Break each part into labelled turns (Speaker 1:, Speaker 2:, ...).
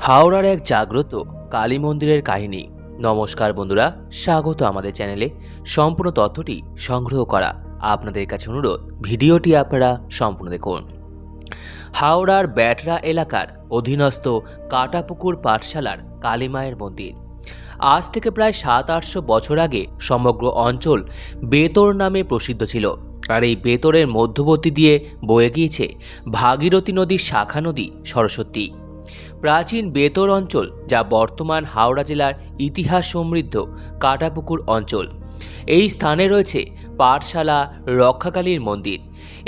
Speaker 1: হাওড়ার এক জাগ্রত কালী মন্দিরের কাহিনী। নমস্কার বন্ধুরা, স্বাগত আমাদের চ্যানেলে। সম্পূর্ণ তথ্যটি সংগ্রহ করা আপনাদের কাছে অনুরোধ, ভিডিওটি আপনারা সম্পূর্ণ দেখুন। হাওড়ার ব্যাটরা এলাকার অধীনস্থ কাটাপুকুর পাঠশালার কালীমায়ের মন্দির। আজ থেকে প্রায় সাত আটশো বছর আগে সমগ্র অঞ্চল বেতর নামে প্রসিদ্ধ ছিল। আর এই বেতরের মধ্যবর্তী দিয়ে বয়ে গিয়েছে ভাগীরথী নদীর শাখা নদী সরস্বতী। প্রাচীন বেতর অঞ্চল, যা বর্তমান হাওড়া জেলার ইতিহাস সমৃদ্ধ কাটাপুকুর অঞ্চল। এই স্থানে রয়েছে পাঠশালা, রক্ষাকালীর মন্দির।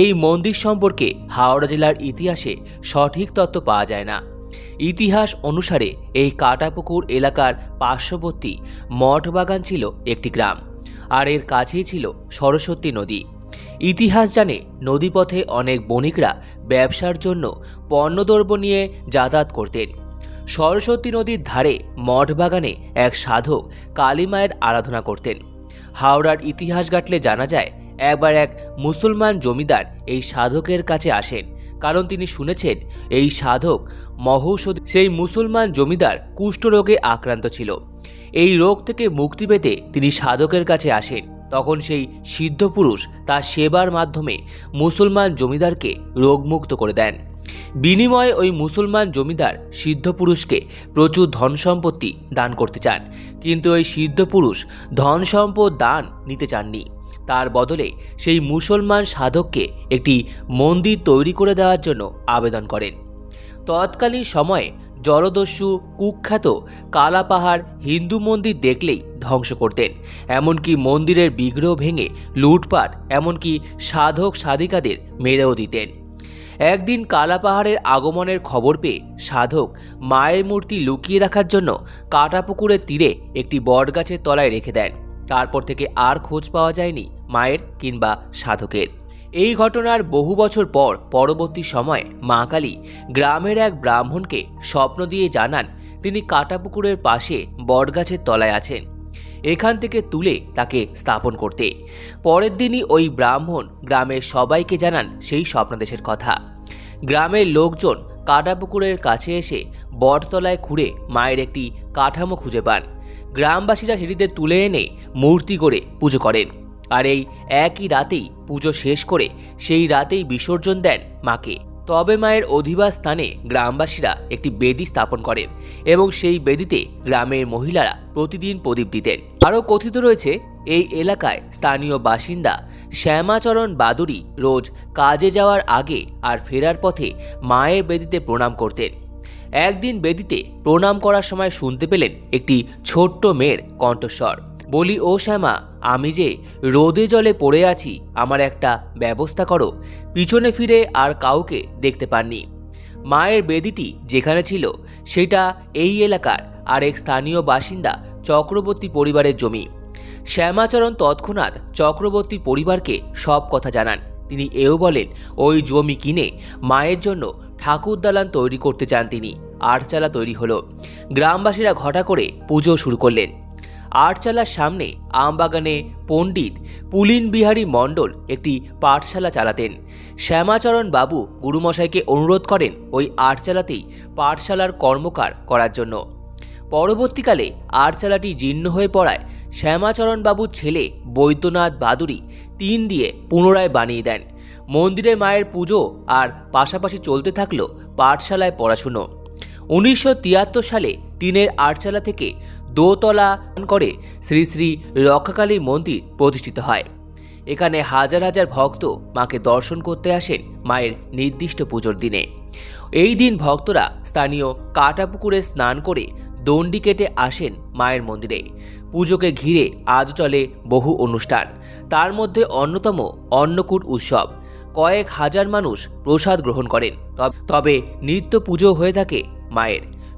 Speaker 1: এই মন্দির সম্পর্কে হাওড়া জেলার ইতিহাসে সঠিক তথ্য পাওয়া যায় না। ইতিহাস অনুসারে এই কাটাপুকুর এলাকার পার্শ্ববর্তী মঠবাগান ছিল একটি গ্রাম, আর এর কাছেই ছিল সরস্বতী নদী। ইতিহাস জানে নদীপথে অনেক বণিকরা ব্যবসার জন্য পণ্যদ্রব্য নিয়ে যাতায়াত করতেন। সরস্বতী নদীর ধারে মঠবাগানে এক সাধক কালীমায়ের আরাধনা করতেন। হাওড়ার ইতিহাস ঘাটলে জানা যায়, একবার এক মুসলমান জমিদার এই সাধকের কাছে আসেন। কারণ তিনি শুনেছেন, এই সাধক মহৌষধ, সেই মুসলমান জমিদার কুষ্ঠরোগে আক্রান্ত ছিল। এই রোগ থেকে মুক্তি পেতে তিনি সাধকের কাছে আসেন। তখন সেই সিদ্ধ পুরুষ তার সেবার মাধ্যমে মুসলমান জমিদারকে রোগমুক্ত করে দেন। বিনিময়ে ওই মুসলমান জমিদার সিদ্ধ পুরুষকে প্রচুর ধন সম্পত্তি দান করতে চান। কিন্তু ওই সিদ্ধ পুরুষ ধন সম্পদ দান নিতে চাননি। তার বদলে সেই মুসলমান সাধককে একটি মন্দির তৈরি করে দেওয়ার জন্য আবেদন করেন। তৎকালীন সময়ে জলদস্যু, কুখ্যাত কালাপাহাড় হিন্দু মন্দির দেখলেই ধ্বংস করতেন। এমনকি মন্দিরের বিগ্রহ ভেঙে লুটপাট, এমনকি সাধক, সাধিকাদের মেরেও দিতেন। একদিন কালাপাহাড়ের আগমনের খবর পেয়ে সাধক মায়ের মূর্তি লুকিয়ে রাখার জন্য কাটাপুকুরের তীরে একটি বটগাছের তলায় রেখে দেন। তারপর থেকে আর খোঁজ পাওয়া যায়নি মায়ের কিংবা সাধকের। এই ঘটনার বহু বছর পর পরবর্তী সময়ে মা কালী গ্রামের এক ব্রাহ্মণকে স্বপ্ন দিয়ে জানান তিনি কাটাপুকুরের পাশে বটগাছের তলায় আছেন। এখান থেকে তুলে তাকে স্থাপন করতে। পরের দিনই ওই ব্রাহ্মণ গ্রামের সবাইকে জানান সেই স্বপ্নাদেশের কথা। গ্রামের লোকজন কাটাপুকুরের কাছে এসে বটতলায় খুঁড়ে মায়ের একটি কাঠামো খুঁজে পান। গ্রামবাসীরা সেটিতে তুলে এনে মূর্তি করে পুজো করেন। আর এই একই রাতেই পুজো শেষ করে সেই রাতেই বিসর্জন দেন মাকে। তবে মায়ের অধিবাস স্থানে গ্রামবাসীরা একটি বেদি স্থাপন করেন এবং সেই বেদিতে গ্রামের মহিলারা প্রতিদিন প্রদীপ দিতেন। আরও কথিত রয়েছে, এই এলাকায় স্থানীয় বাসিন্দা শ্যামাচরণ বাদুড়ি রোজ কাজে যাওয়ার আগে আর ফেরার পথে মায়ের বেদিতে প্রণাম করতেন। একদিন বেদিতে প্রণাম করার সময় শুনতে পেলেন একটি ছোট্ট মেয়ের কণ্ঠস্বর। বলি, ও শ্যামা, আমি যে রোদে জলে পড়ে আছি, আমার একটা ব্যবস্থা করো। পিছনে ফিরে আর কাউকে দেখতে পাননি। মায়ের বেদিটি যেখানে ছিল, সেটা এই এলাকার আরেক স্থানীয় বাসিন্দা চক্রবর্তী পরিবারের জমি। শ্যামাচরণ তৎক্ষণাৎ চক্রবর্তী পরিবারকে সব কথা জানান। তিনি এও বলেন, ওই জমি কিনে মায়ের জন্য ঠাকুর দালান তৈরি করতে চান তিনি। আটচালা তৈরি হলো। গ্রামবাসীরা ঘটা করে পুজো শুরু করলেন। আটচালার সামনে আমবাগানে পণ্ডিত পুলিন বিহারী মণ্ডল একটি পাঠশালা চালাতেন। শ্যামাচরণ বাবু গুরুমশাইকে অনুরোধ করেন ওই আটচালাতেই পাঠশালার কর্মকার করার জন্য। পরবর্তীকালে আটচালাটি জীর্ণ হয়ে পড়ায় শ্যামাচরণ বাবুর ছেলে বৈদ্যনাথ বাদুড়ি টিন দিয়ে পুনরায় বানিয়ে দেন। মন্দিরে মায়ের পুজো আর পাশাপাশি চলতে থাকল পাঠশালায় পড়াশুনো। উনিশশো তিয়াত্তর সালে টিনের আটচালা থেকে দোতলা করে শ্রী শ্রী রক্ষাকালী মন্দির প্রতিষ্ঠিত হয়। এখানে হাজার হাজার ভক্ত মাকে দর্শন করতে আসেন মায়ের নির্দিষ্ট পুজোর দিনে। এই দিন ভক্তরা স্থানীয় কাটাপুকুরে স্নান করে দণ্ডি কেটে আসেন মায়ের মন্দিরে। পুজোকে ঘিরে আজ চলে বহু অনুষ্ঠান। তার মধ্যে অন্যতম অন্নকূট উৎসব। কয়েক হাজার মানুষ প্রসাদ গ্রহণ করেন। তব- তবে নিত্য পুজো হয়ে থাকে মায়ের।